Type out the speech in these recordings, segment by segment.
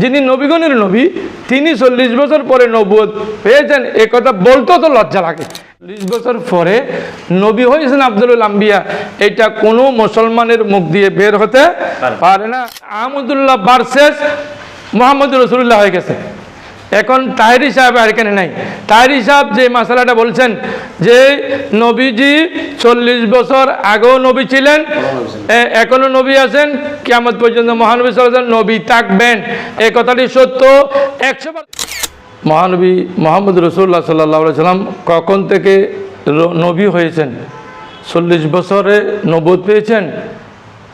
যিনি নবীগণের নবী তিনি চল্লিশ বছর পরে নবুয় পেয়েছেন। এ কথা বলতেও তো লজ্জা লাগে। চল্লিশ বছর পরে নবী হয়েছেন আব্দুল আম্বিয়া। এটা কোনো মুসলমানের মুখ দিয়ে বের হতে পারে না। আহমদুল্লাহ বার্সেস মোহাম্মদ রসুল্লাহ হয়ে গেছে। এখন তাহেরি সাহেব আর এখানে নাই। তাহেরি সাহেব যে মশালাটা বলছেন, যে নবীজি চল্লিশ বছর আগেও নবী ছিলেন, এ- এখনও নবী আছেন কেমন পর্যন্ত মহানবী সাল্লাম নবী থাকবেন। এই কথাটি সত্য। একশো মহানবী মোহাম্মদ রসুল্লাহ সাল্লাহ সাল্লাম কখন থেকে নবী হয়েছেন? চল্লিশ বছরে নবোধ পেয়েছেন?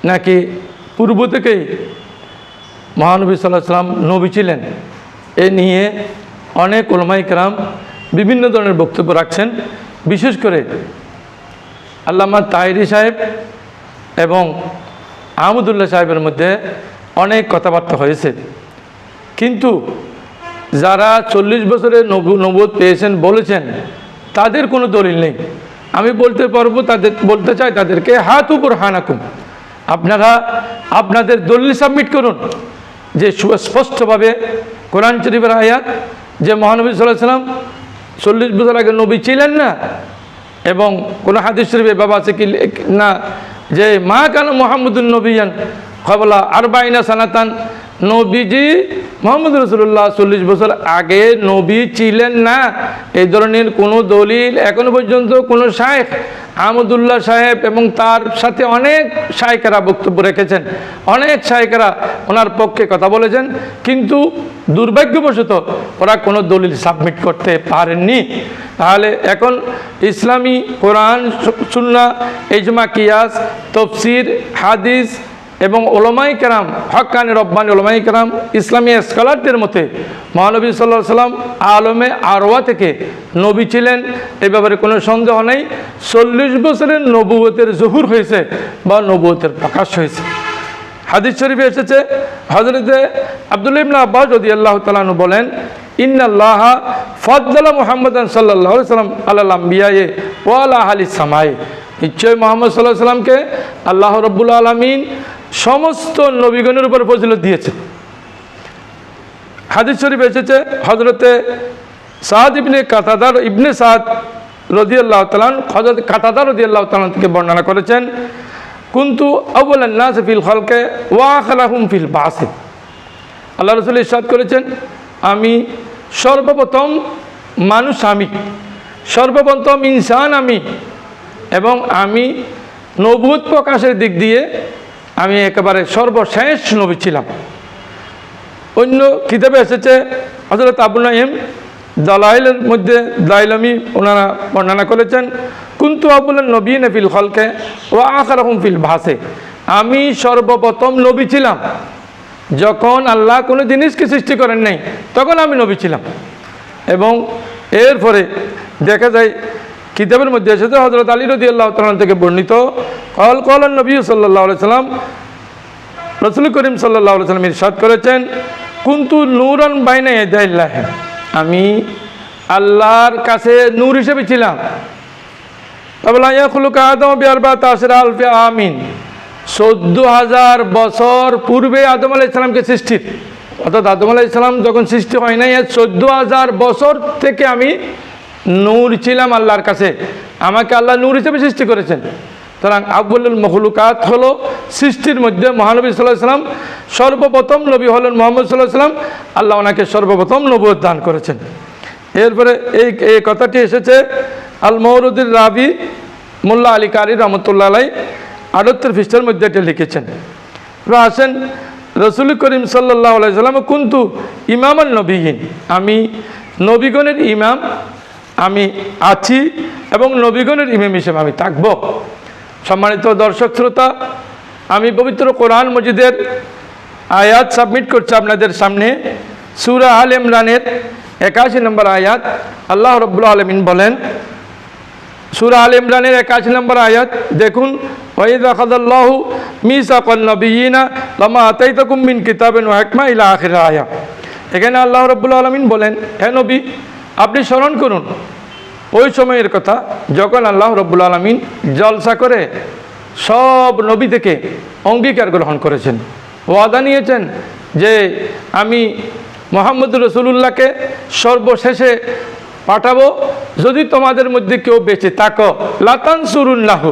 নাকি পূর্ব থেকেই মহানবী সাল্লাহ সাল্লাম নবী ছিলেন? এ নিয়ে অনেক ওলমাই কেরাম বিভিন্ন ধরনের বক্তব্য রাখছেন। বিশেষ করে আল্লামা তাহিরি সাহেব এবং আহমদুল্লাহ সাহেবের মধ্যে অনেক কথাবার্তা হয়েছে। কিন্তু যারা চল্লিশ বছরে নবু- নবুয়ত পেয়েছেন বলেছেন, তাদের কোনো দলিল নেই। আমি বলতে পারব তাদের, বলতে চাই তাদেরকে, হাত উপর হানাকুম। আপনারা আপনাদের দলিল সাবমিট করুন। যে সুস্পষ্টভাবে কোরআন শরীফের আয়াত, যে মহানবী সাল্লাহ সাল্লাম চল্লিশ বছর আগে নবী ছিলেন না, এবং কোন হাদিস শরীফে বাবা আছে কি না, যে মা কেন মোহাম্মদুল নবীন খবলা আরবাইনা সানাতান নবীজি মোহাম্মদ রসুল্লাহ চল্লিশ বছর আগে নবী ছিলেন না। এই ধরনের কোনো দলিল এখনও পর্যন্ত কোনো শায়েখ আহমদুল্লাহ সাহেব এবং তার সাথে অনেক শায়কেরা বক্তব্য রেখেছেন। অনেক শায়কেরা ওনার পক্ষে কথা বলেছেন। কিন্তু দুর্ভাগ্যবশত ওরা কোনো দলিল সাবমিট করতে পারেননি। তাহলে এখন ইসলামী কোরআন সুন্না ইজমা, কিয়াস, তফসির, হাদিস এবং ওলমাই কেরাম, হকানি রব্বানি ওলমাই কেরাম, ইসলামী স্কলারদের মতে মহানবী সাল্লাহ সাল্লাম আলমে আরওয়া থেকে নবী ছিলেন। এ ব্যাপারে কোনো সন্দেহ নেই। চল্লিশ বছরের নবুয়তের জহুর হয়েছে বা নবুয়তের প্রকাশ হয়েছে। হাদিস শরীফে এসেছে হজরতে আব্দুল ইবনা আব্বাস যদি আল্লাহ তালানু বলেন, ইন্নাল্লাহ ফদ্দালা মোহাম্মদ সাল্লাহ সাল্লাম আল্লাহ আম্বিয়ায়ে ওয়ালা আলি সামায়ে। নিশ্চয় মোহাম্মদ সাল্লাহ সাল্লামকে আল্লাহ রব্বুল আলমিন সমস্ত নবীগণের উপর ফজিলত দিয়েছে। হাদিস শরীফ এসেছে হজরতে সাদ ইবনে কাতাদার, ইবনে সাদ রদিয়াল্লাহ তালান হজরত কাতাদার রদিয়াল্লাহ তালান থেকে বর্ণনা করেছেন, কিন্তু আবুল্লাহ ফিল খলকে ওয়া খালাহুম ফিল বাসে। আল্লাহ রসুল ইসাদ করেছেন, আমি সর্বপ্রথম মানুষ আমি, সর্বপ্রথম ইনসান আমি এবং আমি নবুত প্রকাশের দিক দিয়ে আমি একেবারে সর্বশেষ নবী ছিলাম। অন্য কিতাবে এসেছে হজরত আবু নাইম দালাইলের মধ্যে দাইলামি ওনারা বর্ণনা করেছেন, কুন্তু আবুল নবী ফিল খলকে ও আখার ফিল ভাসে আমি সর্বপ্রথম নবী ছিলাম। যখন আল্লাহ কোনো জিনিসকে সৃষ্টি করেন নাই, তখন আমি নবী ছিলাম। এবং এরপরে দেখা যায় কিতাবের মধ্যে এসেছে হজরত আলী রদি আল্লাহ তালাম থেকে বর্ণিত। কল কল নবী সাল্লাহ সাল্লাম রসুল করিম সাল্লাহ সাল্লাম ইরশাদ করেছেন, কুন্তু নূরন বাইনা এদাইল্লাহ আমি আল্লাহর কাছে নূর হিসেবে ছিলাম। আমিন। চোদ্দ হাজার বছর পূর্বে আদম আলাহ ইসলামকে সৃষ্টির। অর্থাৎ আদম আলাহ ইসলাম যখন সৃষ্টি হয় নাই চোদ্দ হাজার বছর থেকে আমি নূর ছিলাম আল্লাহর কাছে। আমাকে আল্লাহ নূর হিসেবে সৃষ্টি করেছেন। সুতরাং আব্বুল মখলুকাত হলো সৃষ্টির মধ্যে মহানবী সাল্লাহ সাল্লাম সর্বপ্রথম নবী হলেন মোহাম্মদ সাল্লাহ সাল্লাম। আল্লাহ ওনাকে সর্বপ্রথম নবুয়ত দান করেছেন। এরপরে এই এই কথাটি এসেছে আল মৌরুদ্দিন রাবি মোল্লা আলী কারি রহমতুল্লাহ আলাই আটাত্তর পৃষ্ঠার মধ্যে এটা লিখেছেন। এবার আসেন রসুল করিম সাল্লাহ আলাইসাল্লাম কুন্তু ইমামান নবীহীন আমি নবীগণের ইমাম আমি আছি এবং নবীগণের ইমাম হিসেবে আমি থাকব। সম্মানিত দর্শক শ্রোতা, আমি পবিত্র কোরআন মজিদের আয়াত সাবমিট করছি আপনাদের সামনে। সুরা আল ইমরানের একাশি নম্বর আয়াত, আল্লাহ রব্বুল আলমিন বলেন, সুরা আল ইমরানের একাশি নম্বর আয়াত, দেখুন লামা কিতাবিন ওয়া হিকমা ইলা আখির আয়া এখানে আল্লাহ রাব্বুল আলামিন বলেন, হে নবী আপনি স্মরণ করুন, ওই সময়ের কথা যখন আল্লাহ রব্বুল আলমিন জলসা করে সব নবী থেকে অঙ্গীকার গ্রহণ করেছেন, ওয়াদা নিয়েছেন যে আমি মোহাম্মদ রসুল্লাহকে সর্বশেষে পাঠাবো, যদি তোমাদের মধ্যে কেউ বেঁচে সুরুল্লাহ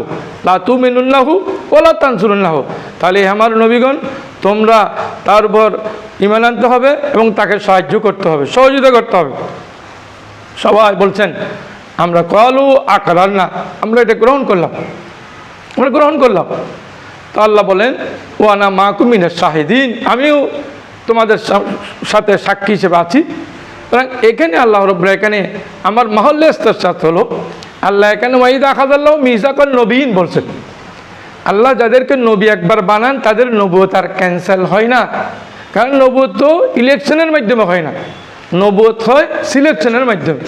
লাতু মিনুল্লাহ ও লাতান সুরুল্লাহ তাহলে আমার নবীগণ, তোমরা তার উপর ইমান আনতে হবে এবং তাকে সাহায্য করতে হবে, সহযোগিতা করতে হবে। সবাই বলছেন, আমরা কলু আকার না আমরা এটা গ্রহণ করলাম। আমরা গ্রহণ করলাম। তো আল্লাহ বলেন ওয়ানা মা কুমিনের শাহিদিন। আমিও তোমাদের সাথে সাক্ষী হিসেবে আছি। সুতরাং এখানে আল্লাহ রব্লা এখানে আমার মহল্লে সাথে হলো, আল্লাহ এখানে ওয়াইদা খাদাল্লাহ মিসাকল নবীন বলছেন। আল্লাহ যাদেরকে নবী একবার বানান, তাদের নবুয়ত আর ক্যান্সেল হয় না। কারণ নবুয়ত তো ইলেকশনের মাধ্যমে হয় না। নবুয়ত হয় সিলেকশনের মাধ্যমে।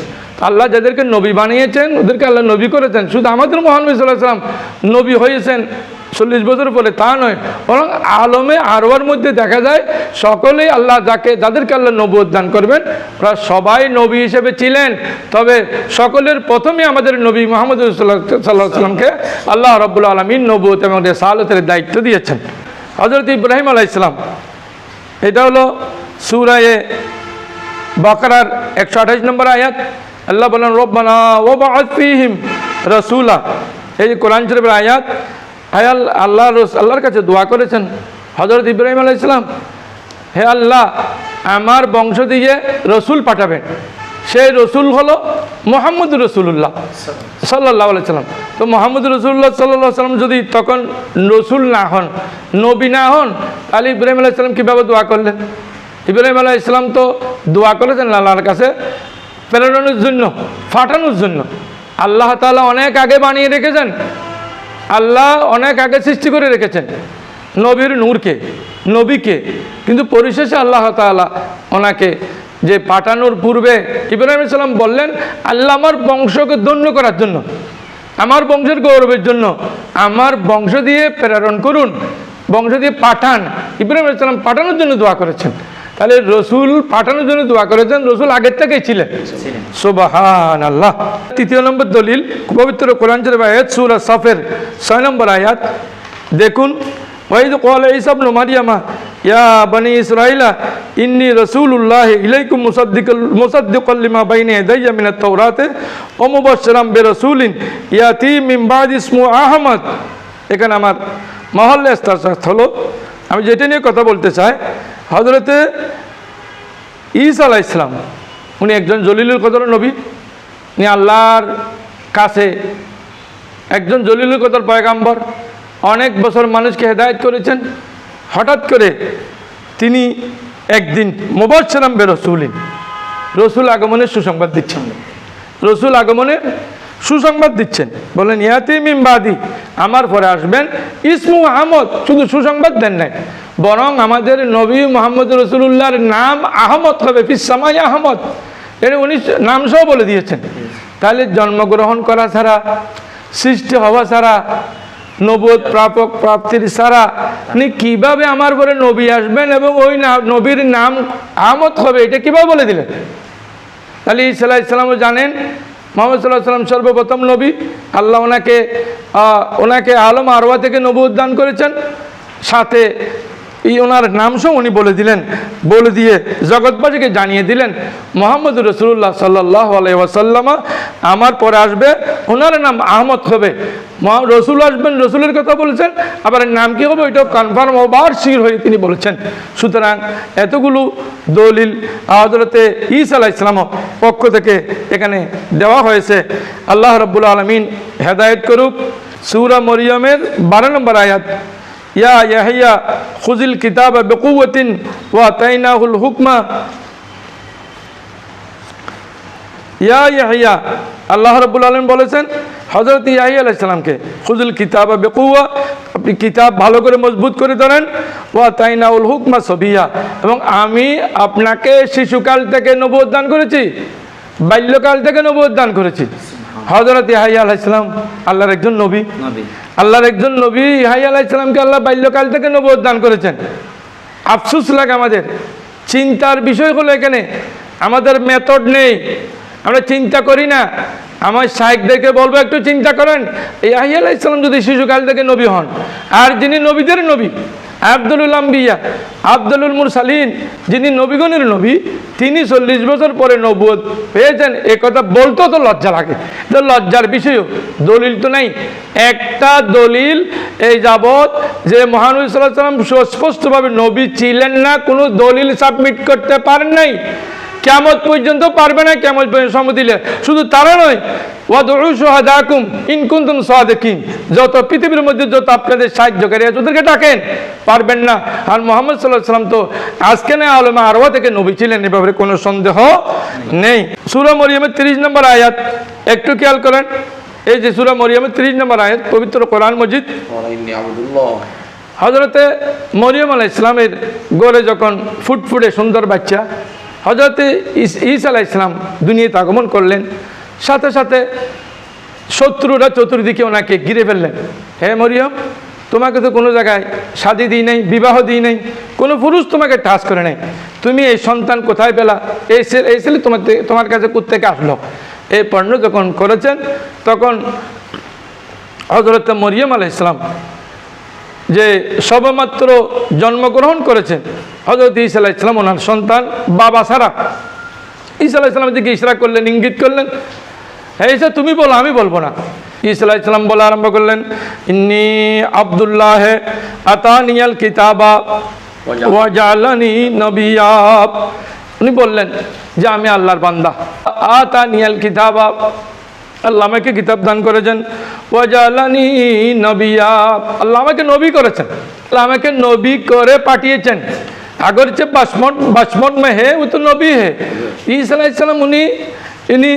আল্লাহ যাদেরকে নবী বানিয়েছেন, ওদেরকে আল্লাহ নবী করেছেন। শুধু আমাদের মহানবী সাল্লাহ সাল্লাম নবী হয়েছেন চল্লিশ বছর পরে, তা নয়, বরং আলমে আরওয়ার মধ্যে দেখা যায়, সকলেই আল্লাহ যাকে, যাদেরকে আল্লাহ নবুয়ত দান করবেন, ওরা সবাই নবী হিসেবে ছিলেন। তবে সকলের প্রথমে আমাদের নবী মোহাম্মদ সাল্লাহ সাল্লামকে আল্লাহ রব্বুল আলমিন নবুয়ত এবং সালতের দায়িত্ব দিয়েছেন। হজরত ইব্রাহিম আলাহ ইসলাম এটা হলো সুরায়ে বাকরার একশো আঠাশ নম্বর আয়াত, আল্লাহ বলেন, রব্বানা ও বাহিম রসুলা। এই যে কোরআন শরীফের আয়াত আয়াল আল্লাহ রস- আল্লাহর কাছে দোয়া করেছেন হজরত ইব্রাহিম আলাহ ইসলাম হে আল্লাহ, আমার বংশ দিয়ে রসুল পাঠাবেন। সেই রসুল হলো মোহাম্মদ রসুল্লাহ সাল্লাহ সাল্লাম। তো মোহাম্মদ রসুল্লাহ সাল্লাহ সাল্লাম যদি তখন রসুল না হন, নবী না হন, তাহলে ইব্রাহিম আলাহ ইসলাম কীভাবে দোয়া করলেন? ইব্রাহিম আলাহ ইসলাম তো দোয়া করেছেন আল্লাহর কাছে, প্রেরণের জন্য, ফাটানোর জন্য। আল্লাহ তাআলা অনেক আগে বানিয়ে রেখেছেন, আল্লাহ অনেক আগে সৃষ্টি করে রেখেছেন, নবীর নূরকে, নবীকে। কিন্তু পরিশেষে আল্লাহ তাআলা ওনাকে যে পাঠানোর পূর্বে ইব্রাহিম ইসলাম বললেন, আল্লাহ আমার বংশকে ধন্য করার জন্য, আমার বংশের গৌরবের জন্য, আমার বংশ দিয়ে প্রেরণ করুন, বংশ দিয়ে পাঠান। ইব্রাহিম ইসলাম পাঠানোর জন্য দোয়া করেছেন। তাহলে রসুল পাঠানোর জন্য দোয়া করেছেন রসুল আগের থেকেই ছিলেন। সুবাহান আল্লাহ তৃতীয় নম্বর দলিল পবিত্র কোরআন শরীফ আয়াত সূরা সাফের ছয় নম্বর আয়াত। দেখুন ওয়াইদ ক্বালা ঈসা ইবনু মারইয়ামা ইয়া বনি ইসরাঈলা ইন্নী রাসূলুল্লাহ ইলাইকুম মুসাদ্দিকাল মুসাদ্দিকাল লিমা বাইনা ইয়াদাইয়া মিনাত তাওরাতে ওয়া মুবাশশিরাম বিরাসূলিন ইয়াতি মিন বাদি ইসমু আহমদ। এখানে আমার মহল্লে ইস্তারসাত হলো। আমি যেটা নিয়ে কথা বলতে চাই হজরতে ঈসা আলাহ ইসলাম উনি একজন জলিলুল কদর নবী। উনি আল্লাহর কাছে একজন জলিলুল কদর পয়গাম্বর। অনেক বছর মানুষকে হেদায়ত করেছেন। হঠাৎ করে তিনি একদিন মোবাচ্ছালাম বে রসুলিন। রসুল আগমনের সুসংবাদ দিচ্ছেন। রসুল আগমনের সুসংবাদ দিচ্ছেন। বলেন, ইয়াতি মিমবাদি আমার পরে আসবেন, ইসমু আহমদ। শুধু সুসংবাদ দেন নাই, বরং আমাদের নবী মোহাম্মদ রসুল্লাহর নাম আহমদ হবে ফিসামাই আহমদ। এটা উনি নাম সহ বলে দিয়েছেন। তাহলে জন্মগ্রহণ করা ছাড়া, সৃষ্টি হওয়া ছাড়া নবোধ প্রাপক প্রাপ্তির ছাড়া আপনি কীভাবে আমার পরে নবী আসবেন এবং ওই নবীর নাম আহমদ হবে, এটা কীভাবে বলে দিলেন? তাহলে ইসাল্লাহ ইসলামও জানেন মোহাম্মদ সাল্লাহ সাল্লাম সর্বপ্রথম নবী। আল্লাহ ওনাকে ওনাকে আলম আরওয়া থেকে নবু উদ্যান করেছেন। সাথে এই ওনার নাম সহ উনি বলে দিলেন, বলে দিয়ে জগৎবাসীকে জানিয়ে দিলেন মোহাম্মদ রসুল্লাহ সাল্লাহ আলাইসাল্লামা আমার পরে আসবে, ওনার নাম আহমদ হবে। রসুল আসবেন, রসুলের কথা বলেছেন, আবার নাম কী হবে ওইটাও কনফার্ম হবার শির হয়ে তিনি বলেছেন। সুতরাং এতগুলো দলিল আদালতে ঈসা আলাহ ইসলাম পক্ষ থেকে এখানে দেওয়া হয়েছে। আল্লাহ রব্বুল আলমিন হেদায়েত করুক। সুরা মরিয়মের বারো নম্বর আয়াত। ইয়া ইয়াহিয়া, খুজিল কিতাব বেকুয়তিন ওয়া তাইনাহুল হুকমা। ইয়া ইয়াহিয়া, আল্লাহ রব্বুল আলম বলেছেন হজরত ইয়াহিয়া আলাইসালামকে খুজুল কিতাব বেকুয়া আপনি কিতাব ভালো করে মজবুত করে ধরেন, ওয়া তাইনাউল হুকমা সবিয়া। এবং আমি আপনাকে শিশুকাল থেকে নবুয়ত দান করেছি, বাল্যকাল থেকে নবুয়ত দান করেছি। হজরত ইয়াহিয়া ইসলাম আল্লাহর একজন নবী। আল্লাহর একজন নবী ইহাই আলাহ ইসলামকে আল্লাহ বাল্যকাল থেকে নবুয়ত দান করেছেন। আফসুস লাগে আমাদের। চিন্তার বিষয় হলো এখানে আমাদের মেথড নেই। আমরা চিন্তা করি না। আমার শাহেকদেরকে বলব একটু চিন্তা করেন। এই আহি আলাহ ইসলাম যদি শিশুকাল থেকে নবী হন আর যিনি নবীদের নবী আব্দুল আম্বিয়া আব্দুল মুরসালিন, যিনি নবীগণের নবী, তিনি চল্লিশ বছর পরে নবুয় পেয়েছেন। এ কথা বলতেও তো লজ্জা লাগে। তো লজ্জার বিষয়ও, দলিল তো নাই। একটা দলিল এই যাবৎ যে মহানবী সাল্লাহ সাল্লাম সুস্পষ্টভাবে নবী ছিলেন না, কোনো দলিল সাবমিট করতে পারেন নাই। কেমন পর্যন্ত পারবে না কেমন পর্যন্ত সমদিলে শুধু তারা নয় ইনকুন্তুম সাদেকিন। যত পৃথিবীর মধ্যে যত আপনাদের সাহায্যকারী আছে, ওদেরকে ডাকেন, পারবেন না। আর মোহাম্মদ সাল্লাহ সাল্লাম তো আজকে না আরোয়া থেকে নবী ছিলেন, এ ব্যাপারে কোনো সন্দেহ নেই। সুরা মরিয়মের তিরিশ নম্বর আয়াত, একটু খেয়াল করেন। এই যে সুরা মরিয়মের তিরিশ নম্বর আয়াত, পবিত্র কোরআন মজিদ। হজরতে মরিয়ম আলাহ ইসলামের গড়ে যখন ফুটফুটে সুন্দর বাচ্চা হজরতে ঈসা আলাহ ইসলাম দুনিয়াতে আগমন করলেন। সাথে সাথে শত্রুরা চতুর্দিকে ওনাকে ঘিরে ফেললেন। হে মরিয়ম, তোমাকে তো কোনো জায়গায় শাদি দিই নাই, বিবাহ দিই নাই, কোনো পুরুষ তোমাকে টাচ করে নাই। তুমি এই সন্তান কোথায় পেলা? এই ছেলে এই ছেলে তোমার তোমার কাছে কোথেকে আসলো? এই পণ্য যখন করেছেন, তখন হজরত মরিয়ম আলাহ ইসলাম যে সবেমাত্র জন্মগ্রহণ করেছেন। হজরত ইসা ইসলাম ওনার সন্তান, বাবা সারা ইসা আলাহ ইসলামের দিকে ইশরা করলেন, ইঙ্গিত করলেন হ্যাঁ ইসা তুমি বলো, আমি বলব না। ইসা ইসলাম বলা আরম্ভ করলেন, ইন্নি আবদুল্লাহ আতানিয়াল কিতাবা ওয়াজালানি নবিয়াব উনি বললেন যে, আমি আল্লাহর বান্দা। আতানিয়াল কিতাবা আল্লাহ আমাকে কিতাব দান করেছেন। ওয়াজালানি নবিয়া। আল্লাহ আমাকে নবী করেছেন। আল্লাহ আমাকে নবী করে পাঠিয়েছেন। আগর যে বাসমট বাসমট মে হে, ও তো নবী হে। ঈসা ইসলাম উনি, ইনি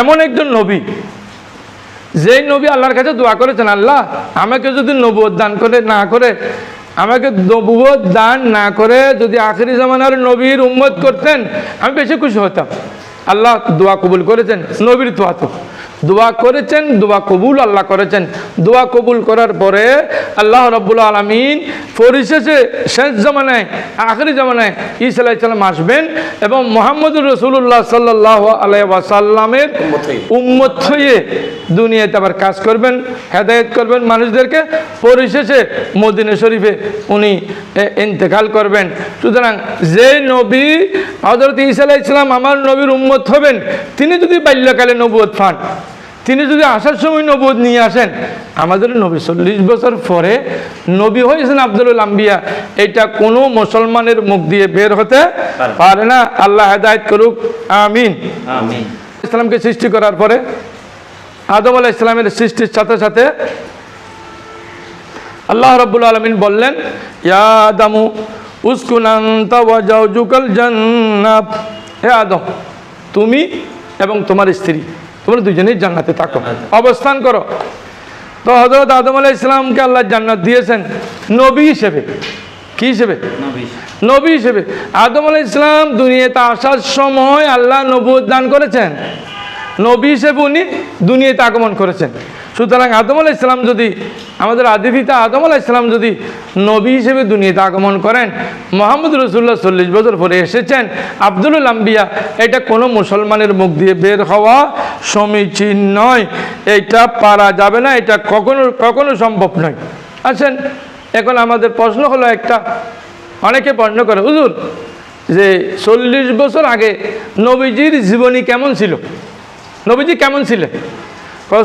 এমন একজন নবী। যেই নবী আল্লাহর কাছে দোয়া করেছেন, আল্লাহ, আমাকে যদি নবুয়ত দান করে, না করে, আমাকে নবুয়ত দান না করে যদি আখেরি জামানার নবীর উম্মত করতেন, আমি বেশি খুশি হতাম। আল্লাহ দোয়া কবুল করেছেন নবীর দোয়া তো। দোয়া করেছেন দোয়া কবুল আল্লাহ করেছেন। দোয়া কবুল করার পরে আল্লাহ রব্বুল আলমিন পরিশেষে শেষ জামানায় আখেরি জামানায় ঈসা আলাইসাল্লাম আসবেন এবং মোহাম্মদুর রসুল্লাহ সাল্লাহ আলাই ওয়াসাল্লামের উম্মত হয়ে। দুনিয়াতে আবার কাজ করবেন হেদায়ত করবেন মানুষদেরকে। পরিশেষে মদিনা শরীফে উনি ইন্তেকাল করবেন। সুতরাং যে নবী হজরত ইসা ইসলাম আমার নবীর উম্মত হবেন তিনি যদি বাল্যকালে নবুয়ত পান তিনি যদি আসার সময় নবদ নিয়ে আসেন আমাদের নবী চল্লিশ বছর পরে নবী হয়েছেন আব্দুল আম্বিয়া এটা কোনো মুসলমানের মুখ দিয়ে বের হতে পারে না। আল্লাহ হেদায়ত করুক। আমিন। ইসলামকে সৃষ্টি করার পরে আদম আলাহ ইসলামের সৃষ্টির সাথে সাথে আল্লাহ রব্বুল আলমিন বললেন ইয়াদামু উস্কুনান্তাল জান্নাত। হে আদম তুমি এবং তোমার স্ত্রী। তোমরা দুজনেই জান্নাতে থাকো। অবস্থান করো। তো হজরত আদম আলাহ ইসলামকে আল্লাহ জান্নাত দিয়েছেন নবী হিসেবে। কি হিসেবে? নবী হিসেবে। আদম আলাহ ইসলাম দুনিয়াতে আসার সময় আল্লাহ নবুদ দান করেছেন। নবী হিসেবে উনি দুনিয়াতে আগমন করেছেন। সুতরাং আদম আলাহ ইসলাম যদি, আমাদের আদি পিতা আদম আলাহ ইসলাম যদি নবী হিসেবে দুনিয়াতে আগমন করেন, মোহাম্মদ রসুল্লাহ চল্লিশ বছর পরে এসেছেন, আব্দুল আম্বিয়া, এটা কোনো মুসলমানের মুখ দিয়ে বের হওয়া সমীচীন নয়। এটা পারা যাবে না, এটা কখনো কখনো সম্ভব নয়। আছেন এখন আমাদের প্রশ্ন হলো একটা। অনেকে প্রশ্ন করে, হুজুর, যে চল্লিশ বছর আগে নবীজির জীবনী কেমন ছিল? নবীজি কেমন ছিলেন?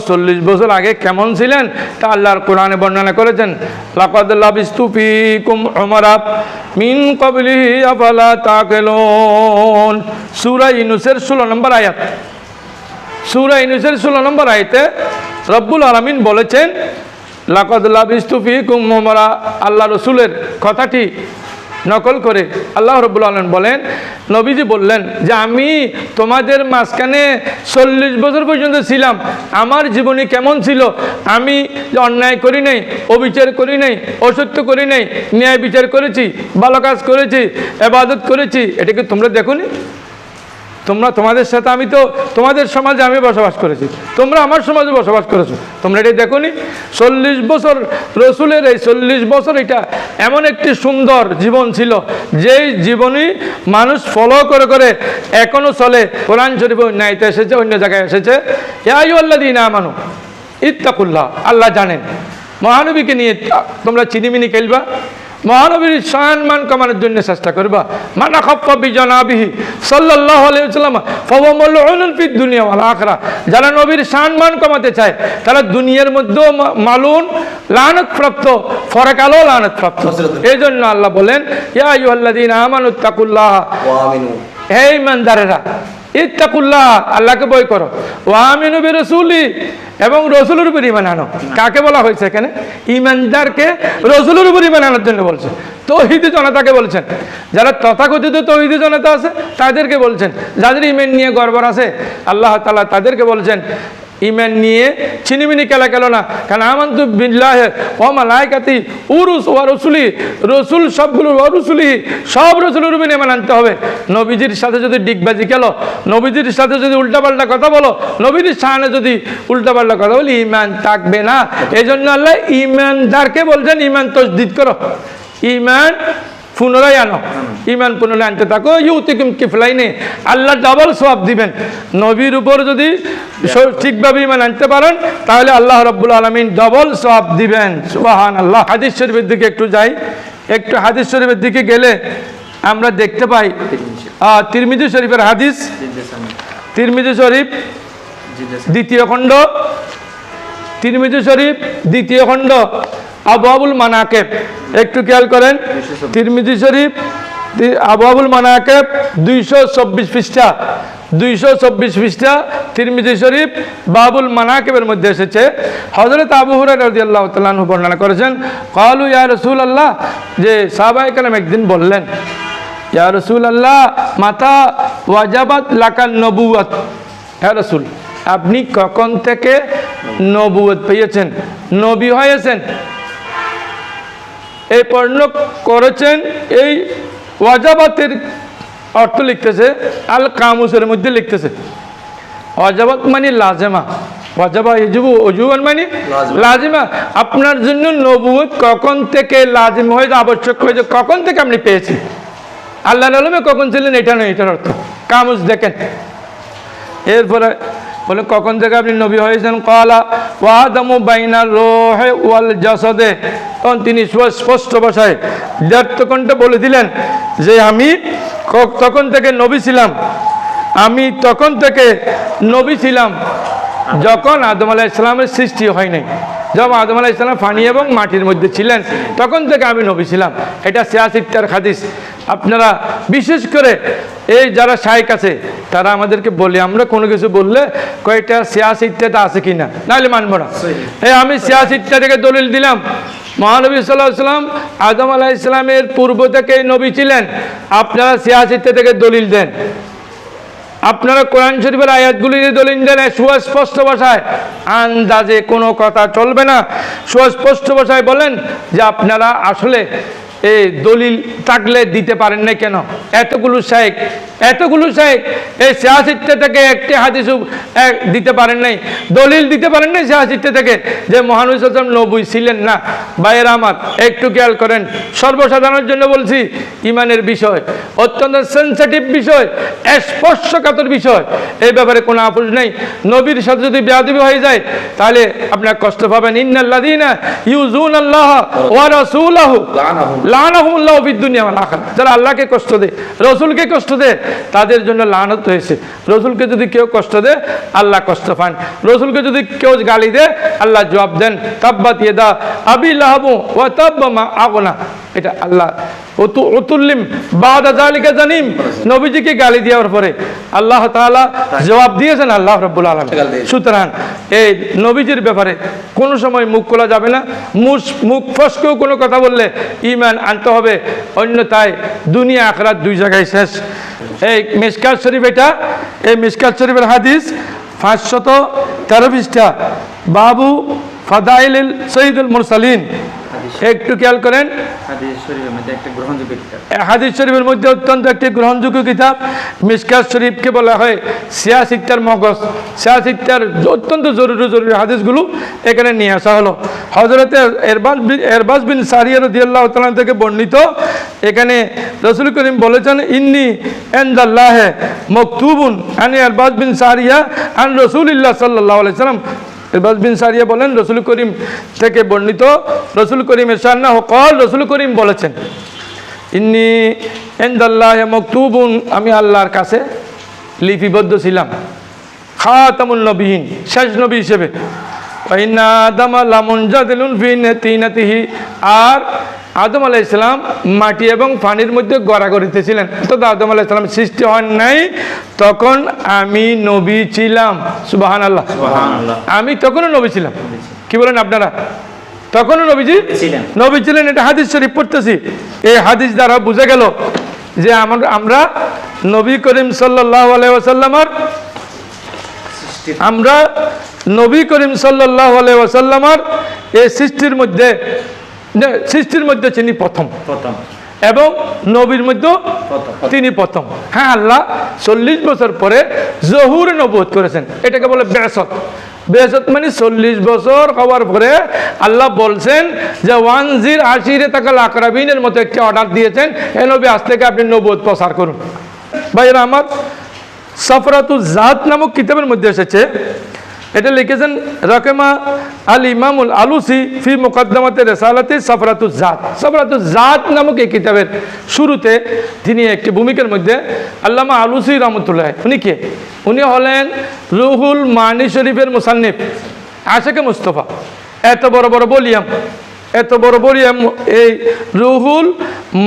চল্লিশ বছর আগে কেমন ছিলেন? তা আল্লাহর কোরআনে বর্ণনা করেছেন লাকাদুফি কুম অমরাত মিন কবলি আফালা তাকেলন সুরা ইনুসের ষোলো নম্বর আয়াত। সুরা ইনুসের ষোলো নম্বর আয়তে রব্বুল আলমিন বলেছেন লাকদুল্লাহ বিস্তুফি কুমরা আল্লাহ রসুলের কথাটি নকল করে আল্লাহ রব্বুল আলম বলেন, নবীজি বললেন যে আমি তোমাদের মাঝখানে চল্লিশ বছর পর্যন্ত ছিলাম, আমার জীবনী কেমন ছিল? আমি অন্যায় করি নাই, অবিচার করি নাই, অসত্য করি নাই, ন্যায় বিচার করেছি, ভালো কাজ করেছি, এবাদত করেছি এটাকে তোমরা দেখোনি? তোমরা তোমাদের সাথে আমি তো তোমাদের সমাজে আমি বসবাস করেছি। তোমরা আমার সমাজে বসবাস করেছ। তোমরা এটা দেখো নি চল্লিশ বছর, রসুলের এই চল্লিশ বছর এটা এমন একটি সুন্দর জীবন ছিল, যেই জীবনই মানুষ ফলো করে করে এখনও চলে। কোরআন শরীফে অন্যায়তে এসেছে, অন্য জায়গায় এসেছে। আল্লাহ দিন আমানু, ইত্তাকুল্লাহ, আল্লাহ জানেন। মহানবীকে নিয়ে তোমরা চিনিমিনি খেলবা। মহানবীর সম্মান কমানোর জন্য চেষ্টা করবা। মানা খপ্পা আলাইহি ওয়াসাল্লাম ফাওয়ামুল উলুল ফিদ দুনিয়া ওয়াল আখিরা যারা নবীর সম্মান কমাতে চায় তারা দুনিয়ার মধ্যেও মালুন লানত প্রাপ্ত ফরকালো লানত প্রাপ্ত এই জন্য আল্লাহ বলেন ইয়া আইয়ুহাল্লাযীনা আমানুত্তাকুল্লাহ হে ইমানদারেরা ইত্তাকুল্লাহ, আল্লাহকে বই করো। ওয়ামিনু রসুলি এবং রসুলের উপর ইমান আনো। কাকে বলা হয়েছে এখানে? ইমানদারকে রসুলের উপর ইমান আনার জন্য বলছে। তৌহিদি জনতাকে বলছেন। যারা তথাকথিত তৌহিদি জনতা আছে, তাদেরকে বলছেন। যাদের ইমেন নিয়ে গর্বর আছে, আল্লাহ তালা তাদেরকে বলছেন ইমান নিয়ে চিনিমিনি খেলা খেলো না। কারণ আমন্তু বিল্লাহ ও মালাইকাতি উরুস ও রসুলি, রসুল সবগুলো রসুলি, সব রসুলের উপরে ইমান আনতে হবে। নবীজির সাথে যদি ডিগবাজি খেলো, নবীজির সাথে যদি উল্টাপাল্টা কথা বলো, নবীজির সামনে যদি উল্টাপাল্টা কথা বলি, ইমান থাকবে না। এই জন্য আল্লাহ ইমানদারকে বলছেন, ইমান তসদিদ করো। ইমান পুনরায় আনো। ইমান পুনরায় আনতে থাকো ইউতিকুম কিফলাইনে আল্লাহ ডাবল সওয়াব দিবেন। নবীর উপর যদি ঠিকভাবে ইমান আনতে পারেন, তাহলে আল্লাহ রব্বুল আলমিন ডবল সওয়াব দিবেন। সুবাহান আল্লাহ হাদিস শরীফের দিকে একটু যাই। একটু হাদিস শরীফের দিকে গেলে আমরা দেখতে পাই তিরমিজি শরীফের হাদিস। তিরমিজি শরীফ, দ্বিতীয় খণ্ড। তিরমিজি শরীফ, দ্বিতীয় খণ্ড। আবুল মানাকেব। একটু খেয়াল করেন, তিরমিজি শরীফ আবুল মানাকেব দুইশো চব্বিশ পৃষ্ঠা, দুইশো চব্বিশ পৃষ্ঠা, তিরমিজি শরীফ বাবুল মানাকেবের মধ্যে এসেছে। হজরত আবু তাআলা আনহু বর্ণনা করেছেন, কালু ইয়া রসুল আল্লাহ যে সাহাবাই কালাম একদিন বললেন, ইয়া রসুল আল্লাহ মাতা ওয়াজাবাত লাকান নবুয়াত হ্যাঁ রসুল, আপনি কখন থেকে নবুয়ত পেয়েছেন? নবী হয়েছেন। এই পণ্য করেছেন এই ওয়াজাবাতের অর্থ লিখতেছে আল কামুসের মধ্যে লিখতেছে। ওয়াজাবাত মানে লাজেমা। ওয়াজাবা ইজুবু অজুবান মানে লাজেমা। আপনার জন্য নবুয়ত কখন থেকে লাজিম হয়েছে আবশ্যক হয়েছে কখন থেকে আপনি পেয়েছি আল্লাহ আলমে কখন ছিলেন এটা নয় এটার অর্থ। কামুস দেখেন। এরপরে বলে, কখন থেকে আপনি নবী হয়েছেন? কলা, ওয়াদামু বাইনা রোহে ওয়াল জাসদে। তখন তিনি স্প- স্পষ্ট ভাষায় দেড় কণ্ঠে বলে দিলেন যে, আমি তখন থেকে নবী ছিলাম। আমি তখন থেকে নবী ছিলাম যখন আদম আলাহ ইসলামের সৃষ্টি হয় নাই যখন আদম আলাহ ইসলাম ফানি এবং মাটির মধ্যে ছিলেন, তখন থেকে আমি নবী ছিলাম। এটা সিয়াসিত্তার হাদিস। আপনারা বিশেষ করে এই যারা শাইক আছে তারা আমাদেরকে বলে আমরা কোনো কিছু বললে কয়েকটা কয়টা সিয়াসিত্তাটা আছে কিনা? নাহলে মানবো না। এই আমি সিয়াসিত্তা থেকে দলিল দিলাম। মহানবী সাল্লাহ সাল্লাম আদম আলাহ ইসলামের পূর্ব থেকেই নবী ছিলেন। আপনারা সিয়াসিত্তা থেকে দলিল দেন। আপনারা কোরআন শরীফের আয়াতগুলি দিয়ে দলিল দেন সুস্পষ্ট ভাষায় আন্দাজে কোনো কথা চলবে না। সুস্পষ্ট ভাষায় বলেন যে আপনারা আসলে এই দলিল থাকলে দিতে পারেন না কেন? এতগুলো শেখ এতগুলো শেখ এই সিয়াসিত্তে থেকে একটি হাদিস দিতে পারেন নাই। দলিল দিতে পারেন নাই সিয়াসিত্তে থেকে যে মহানুস আসলাম নবী ছিলেন না। বাইরে আমার, একটু খেয়াল করেন। সর্বসাধারণের জন্য বলছি, ইমানের বিষয়, অত্যন্ত সেন্সিটিভ বিষয়, স্পর্শকাতর বিষয়, এই ব্যাপারে কোনো আপোষ নেই। নবীর সাথে যদি বেয়াদবি হয়ে যায়, তাহলে আপনার কষ্ট পাবেন। ইন্নাল্লাযীনা ইউজুন আল্লাহ ওয়া রাসূলাহু। লানাহুম। লানাহুমুল্লাহ যারা আল্লাহকে কষ্ট দেয়, রসুলকে কষ্ট দেয় তাদের জন্য লানত হয়েছে। রসুলকে যদি কেউ কষ্ট দেয় আল্লাহ কষ্ট পান। রসুলকে যদি কেউ গালি দেয় আল্লাহ জবাব দেন তাব্বাত ইয়েদা আবি লাহাবু তাব্বা আগনা। এটা আল্লাহ। অতু অতুল্লিম বাদা জালিকা জানিম। নবীজিকে গালি দেওয়ার পরে আল্লাহ জবাব দিয়েছেন আল্লাহ রাব্বুল দিয়েছেন। সুতরাং এই নবীজির ব্যাপারে কোনো সময় মুখ খোলা যাবে না। মুস মুখ ফসকেও কোনো কথা বললে ইমান আনতে হবে। অন্যথায় দুনিয়া আখরাত দুই জায়গায় শেষ। এই মিসকাত শরীফ এটা, এই মিসকাত শরীফের হাদিস পাঁচশত তেরো বিশটা বাবু ফাদাইল সঈদুল মুরসালিন। একটু খেয়াল করেন। হাদিস শরীফের মধ্যে অত্যন্ত একটি গ্রহণযোগ্য কিতাব। মিসকাত শরীফকে বলা হয় সিয়াসিত্তার মগজ। সিয়াসিত্তার অত্যন্ত জরুরি জরুরি হাদিসগুলো এখানে নিয়ে আসা হলো। হজরতে এরবাজ বিন সারিয়া রদিয়াল্লাহ তালান থেকে বর্ণিত এখানে রসুল করিম বলেছেন ইন্নি এন্দাল্লাহে মকতুবুন আনি এরবাজ বিন সারিয়া আন রসুলিল্লাহ সাল্লাহ আলাইসালাম ইরবাজ বিন সারিয়া বলেন, রসুল করিম থেকে বর্ণিত, রসুল করিম এরশান্না হকল রসুল করিম বলেছেন, ইন্নি এন্দাল্লাহ মকতুবুন আমি আল্লাহর কাছে লিপিবদ্ধ ছিলাম। খাতামুল নবীহীন শেষ নবী হিসেবে। আর আদম আলাইহিস সালাম মাটি এবং পানির মধ্যে গড়া ছিলেন তো আদম আলাইহিস সালাম সৃষ্টি হন নাই তখন আমি নবী ছিলাম। সুবাহান আল্লাহ আমি তখনও নবী ছিলাম। কি বলেন আপনারা? তখনও নবীজি নবী ছিলেন এটা হাদিস শরীফ পড়তেছি। এই হাদিস দ্বারা বুঝে গেল যে আমরা আমরা নবী করিম সাল্লাহ আলাইসাল্লামার আমরা নবী করিম সাল্লাহ আলাইসাল্লামার এই সৃষ্টির মধ্যে যে সৃষ্টির মধ্যে তিনি প্রথম। প্রথম। এবং নবীর প্রথম। তিনি প্রথম। হ্যাঁ আল্লাহ চল্লিশ বছর পরে জহুর নবোধ করেছেন। এটাকে বলে বেসত। বেসত মানে চল্লিশ বছর হওয়ার পরে আল্লাহ বলছেন যে ওয়ান জির আশিরে তাকাল আকরাবিনের মতো একটি অর্ডার দিয়েছেন। এ নবী আজ থেকে আপনি নবুত প্রসার করুন। ভাইরা আমার সফরাতু জাত নামক কিতাবের মধ্যে এসেছে এটা লিখেছেন রকেমা আল ইমামুল আলুসি ফি মুকদ্দমাতে রেসালাতে সফরাতু জাত। সফরাতু জাত নামক এই কিতাবের শুরুতে তিনি একটি ভূমিকার মধ্যে আল্লামা আলুসি রহমতুল্লাহ, উনি কে? উনি হলেন রুহুল মানি শরীফের মুসান্নিফ আশেকে মুস্তফা। এত বড় বড় বলিয়াম, এত বড় বলিয়াম এই রুহুল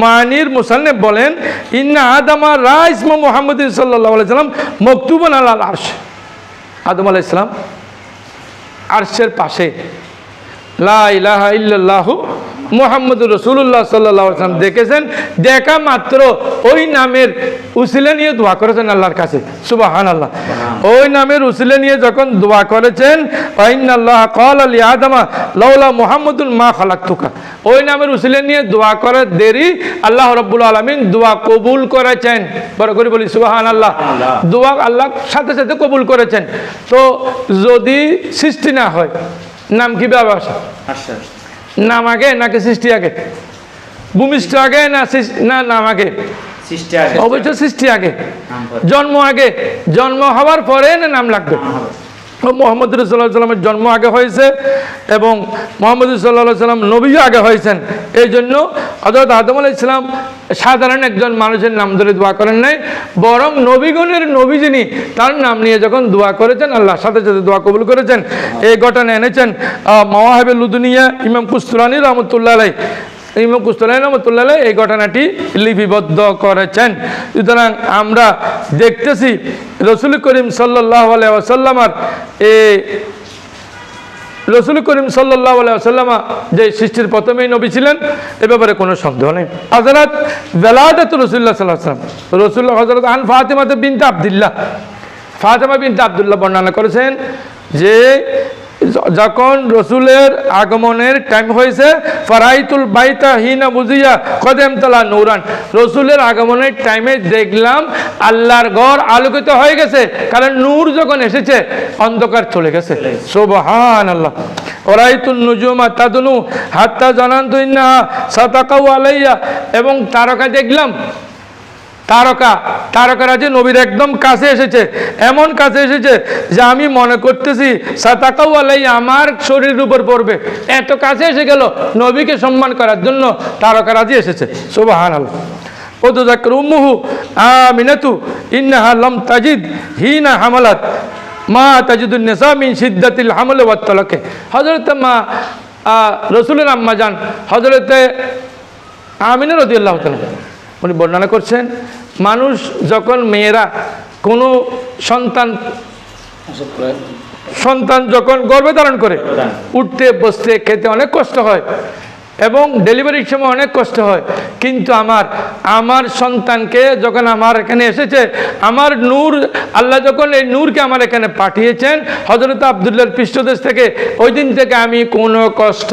মানির মুসান্নিফ বলেন, ইন্না আদামা রাইসমা মোহাম্মদ সাল্লাহ সাল্লাম মকতুবন আল আর্শ। আদম আলাহ ইসলাম আরশের পাশে লা ইলাহা ইল্লাল্লাহু মোহাম্মদুর রসুল্লাহ সাল্লাহ আসলাম দেখেছেন দেখা মাত্র ওই নামের উসিলে নিয়ে দোয়া করেছেন আল্লাহর কাছে। সুবাহান আল্লাহ ওই নামের উসিলে নিয়ে যখন দোয়া করেছেন আল্লাহ কল আলী আদমা লৌলা মোহাম্মদুল মা খালাক্তুকা। ওই নামের উসিলে নিয়ে দোয়া করার দেরি আল্লাহ রব্বুল আলমিন দোয়া কবুল করেছেন। বড় করে বলি সুবাহান আল্লাহ। দোয়া আল্লাহ সাথে সাথে কবুল করেছেন। তো যদি সৃষ্টি না হয় নাম কি ব্যবসা? আশ্বাস। নাম আগে নাকি সৃষ্টি আগে? ভূমিষ্ঠ আগে না না নাম আগে? সৃষ্টি আগে। অবশ্য সৃষ্টি আগে। জন্ম আগে। জন্ম হওয়ার পরে না নাম লাগবে? মোহাম্মদ রসুল্লাহ সাল্লামের জন্ম আগে হয়েছে এবং মোহাম্মদ সাল্লাহ সাল্লাম নবীও আগে হয়েছেন। এই জন্য হজরত আদম আলাহ ইসলাম সাধারণ একজন মানুষের নাম ধরে দোয়া করেন নাই, বরং নবীগণের নবী যিনি, তার নাম নিয়ে যখন দোয়া করেছেন আল্লাহ সাথে সাথে দোয়া কবুল করেছেন। এই ঘটনা এনেছেন মাওয়াহেবে লুদুনিয়া, ইমাম কুস্তুরানি রহমতুল্লাহ আলাই ইমাম এই ঘটনাটি লিপিবদ্ধ করেছেন। সুতরাং আমরা দেখতেছি রসুল করিম সাল্লাহ আলাইসাল্লামার এই রসুল করিম সাল্লাহ আলাইসাল্লামা যে সৃষ্টির প্রথমেই নবী ছিলেন, এ ব্যাপারে কোনো সন্দেহ নেই। হজরত বেলাদত রসুল্লাহ সাল্লাহ রসুল্লাহ হজরত আন ফাতেমাতে বিনতে আবদুল্লাহ। ফাতেমা বিনতে আবদুল্লাহ বর্ণনা করেছেন য- যখন রসুলের আগমনের টাইম হয়েছে, ফারাইতুল বাইতা হিনা বুঝিয়া কদেম তালা নৌরান। রসুলের আগমনের টাইমে দেখলাম আল্লাহর ঘর আলোকিত হয়ে গেছে, কারণ নূর যখন এসেছে, অন্ধকার চলে গেছে। সোবহান আল্লাহ ওরাইতুল নুজুমা তাদনু, হাত্তা জানান তুই না সাতাকাউ আলাইয়া। এবং তারকা দেখলাম তারকা তারকা তারকারাজি নবীর একদম কাছে এসেছে। এমন কাছে এসেছে যে আমি মনে করতেছি আলাই, আমার শরীরের উপর পড়বে। এত কাছে এসে গেল, নবীকে সম্মান করার জন্য তারকারাজি এসেছে। সুবাহান আল্লাহ ওদুজাকর উম্মুহু তাজিদ মা মা হজরতে আমিনা উনি বর্ণনা করছেন মানুষ যখন মেয়েরা কোনো সন্তান সন্তান যখন গর্ভে ধারণ করে উঠতে বসতে খেতে অনেক কষ্ট হয়। এবং ডেলিভারির সময় অনেক কষ্ট হয়। কিন্তু আমার আমার সন্তানকে যখন আমার এখানে এসেছে, আমার নূর, আল্লাহ যখন এই নূরকে আমার এখানে পাঠিয়েছেন হজরত আবদুল্লার পৃষ্ঠদেশ থেকে, ওই দিন থেকে আমি কোনো কষ্ট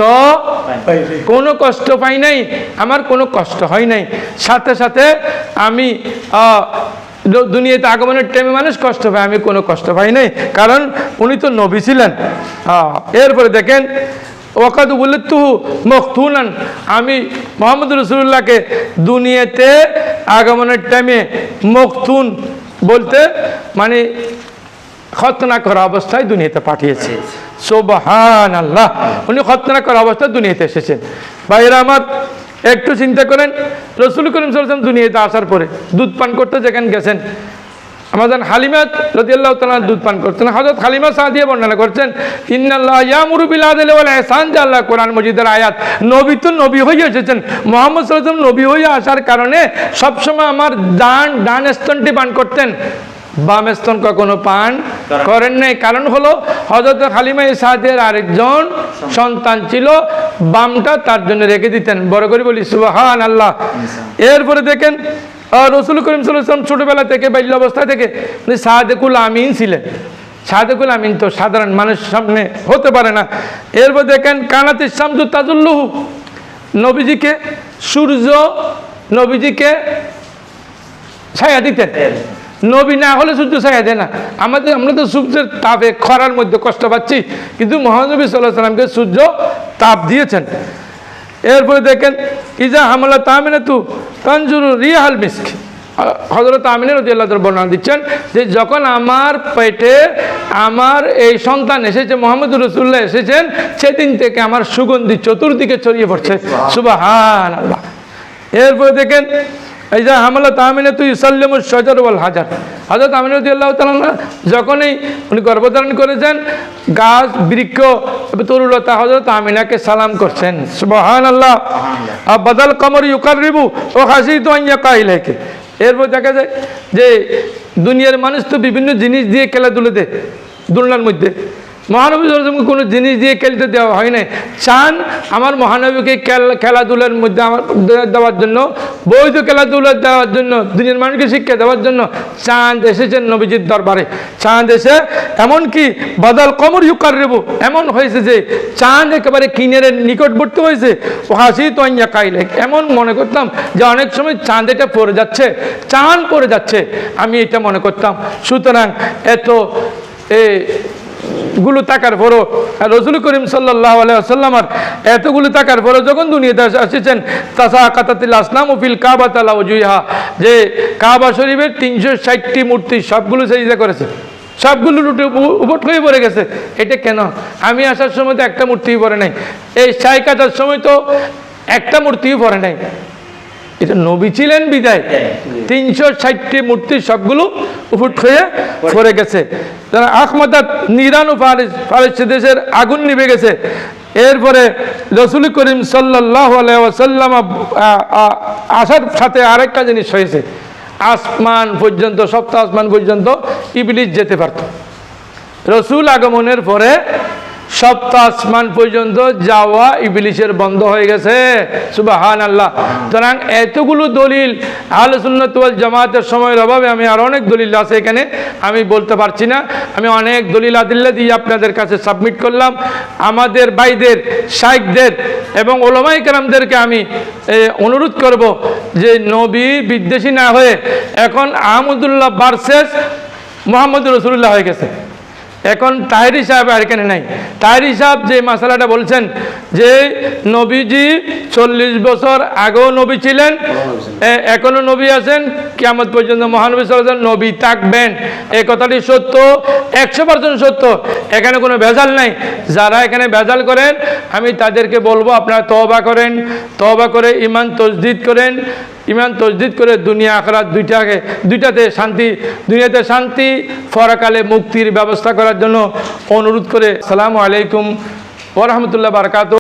কোনো কষ্ট পাই নাই, আমার কোনো কষ্ট হয় নাই। সাথে সাথে আমি দুনিয়াতে আগমনের টাইমে মানুষ কষ্ট পায়, আমি কোনো কষ্ট পাই নাই। কারণ উনি তো নবী ছিলেন। এরপরে দেখেন ওকাদ উল্লেতুহু মখতুনান আমি মোহাম্মদ রসুল্লাহকে দুনিয়াতে আগমনের টাইমে মখতুন বলতে মানে খতনা করা অবস্থায় দুনিয়াতে পাঠিয়েছে। সোবাহান আল্লাহ উনি খতনা করা অবস্থায় দুনিয়াতে এসেছেন। ভাইরা আমার একটু চিন্তা করেন, রসুল করিম সাল্লাম দুনিয়াতে আসার পরে দুধ পান করতে যেখানে গেছেন আমাদের হালিমা রদিয়াল্লাহ তালা দুধ পান করতেন। হজরত হালিমা সাদিয়া বর্ণনা করছেন, ইন্নাল্লাহ ইয়ামুরু বিল আদলি ওয়াল ইহসান যে আল্লাহ কোরআন মজিদের আয়াত। নবী তো নবী হয়ে এসেছেন। মোহাম্মদ সাল্লাম নবী হয়ে আসার কারণে সবসময় আমার ডান ডান স্তনটি পান করতেন। বাম স্তন কখনো পান করেন। নাই। কারণ হলো হজরত হালিমা সাদের আরেকজন সন্তান ছিল, বামটা তার জন্য রেখে দিতেন। বড় করে বলি সুবাহান আল্লাহ এরপরে দেখেন রসুল করিম সাল্লাম ছোটবেলা থেকে বাল্য অবস্থা থেকে উনি আমিন ছিলেন। সাদেকুল আমিন তো সাধারণ মানুষের সামনে হতে পারে না। এরপর দেখেন, কানাত ইসলাম তাজুল্লুহু, নবীজিকে সূর্য নবীজিকে ছায়া দিতেন। নবী না হলে সূর্য ছায়া দেয় না। আমাদের আমরা তো সূর্যের তাপে খরার মধ্যে কষ্ট পাচ্ছি, কিন্তু মহানবী সাল্লাহ সাল্লামকে সূর্য তাপ দিয়েছেন। এরপরে দেখেন, ইজা হামলা তামিনে তু তানজুরু রিয়াহাল মিস্ক। হজরত আমিনের রদিয়াল্লাহ বর্ণনা দিচ্ছেন যে, যখন আমার পেটে আমার এই সন্তান এসেছে মোহাম্মদ রসুল্লাহ এসেছেন, সেদিন থেকে আমার সুগন্ধি চতুর্দিকে ছড়িয়ে পড়ছে। সুবাহান আল্লাহ এরপরে দেখেন এই যে হামলা তাহমিনে তুই ইসাল্লিম সজর ওয়াল হাজার। হজরত আমিনুদ্দি আল্লাহ তালা যখনই উনি গর্ভধারণ করেছেন গাছ বৃক্ষ তরুলতা হজরত আমিনাকে সালাম করছেন। সুবহান আল্লাহ বদল কমর ইউকার রিবু ও হাসি তো কাহিলেকে এরপর দেখা যায় যে দুনিয়ার মানুষ তো বিভিন্ন জিনিস দিয়ে খেলাধুলো দেয় দুলনার মধ্যে। মহানবী সাল্লামকে কোনো জিনিস দিয়ে খেলতে দেওয়া হয় না চান আমার মহানবীকে খেল- খেলাধুলার মধ্যে আমার দেওয়ার জন্য, বৈধ খেলাধুলা দেওয়ার জন্য, দুনিয়ার মানুষকে শিক্ষা দেওয়ার জন্য চাঁদ এসেছেন নবীজির দরবারে। চাঁদ এসে এমনকি বাদাল কমর ইউকার রেবু এমন হয়েছে যে চাঁদ একেবারে কিনের নিকটবর্তী হয়েছে। হাসি তো কাইলে, এমন মনে করতাম যে অনেক সময় চাঁদ এটা পড়ে যাচ্ছে, চাঁদ পড়ে যাচ্ছে। আমি এটা মনে করতাম। সুতরাং এত এ গুলো টাকার পরও রসুল করিম সাল্লাহ আলাইসাল্লামার এতগুলো টাকার পরও যখন দুনিয়াতে এসেছেন তাসা কাতাতিল আসলাম উফিল কাবা তালা উজুইহা যে কাবা শরীফের তিনশো ষাটটি মূর্তি সবগুলো সেজদা করেছে। সবগুলো লুটে উপ- উপট হয়ে পড়ে গেছে। এটা কেন? আমি আসার সময় তো একটা মূর্তিই পড়ে নাই। এই সাই কাটার সময় তো একটা মূর্তিও পড়ে নাই। এটা নবী ছিলেন বিদায়। তিনশো ষাটটি মূর্তি সবগুলো উপুট হয়ে পড়ে গেছে। যারা আহমদাত নিরানু ফারিস ফারিস দেশের আগুন নিভে গেছে। এরপরে রসুল করিম সাল্লাহ সাল্লাম আসার সাথে আরেকটা জিনিস হয়েছে। আসমান পর্যন্ত সপ্তাহ আসমান পর্যন্ত ইবলিশ যেতে পারত। রসুল আগমনের পরে সপ্ত আসমান পর্যন্ত যাওয়া ইবলিশের বন্ধ হয়ে গেছে। সুবাহান আল্লাহ সুতরাং এতগুলো দলিল আল সুন্নতওয়াল জামাতের সময়ের অভাবে আমি আর অনেক দলিল আছে এখানে, আমি বলতে পারছি না। আমি অনেক দলিল আদিল্লা দিয়ে আপনাদের কাছে সাবমিট করলাম। আমাদের ভাইদের শাইকদের এবং ওলমাই কালামদেরকে আমি অনুরোধ করব যে নবী বিদ্বেষী না হয়ে এখন আহমদুল্লাহ বার্সেস মোহাম্মদ রসুল্লাহ হয়ে গেছে। এখন তাহেরি সাহেব আর এখানে নাই। তাহেরি সাহেব যে মশালাটা বলছেন যে নবীজি চল্লিশ বছর আগেও নবী ছিলেন এখনও নবী আছেন, কিয়ামত পর্যন্ত মহানবী সাল্লাম নবী থাকবেন। এই কথাটি সত্য, একশো পার্সেন্ট সত্য। এখানে কোনো ভেজাল নাই। যারা এখানে ভেজাল করেন, আমি তাদেরকে বলব আপনারা তবা করেন তবা করে ইমান তসদিদ করেন। ইমান তসদিদ করে দুনিয়া, আখরাত দুইটাকে, দুইটাতে শান্তি, দুনিয়াতে শান্তি ফরাকালে মুক্তির ব্যবস্থা করার জন্য অনুরোধ করে সালামু আলাইকুম ওরহমতুল্লাহ বারকাত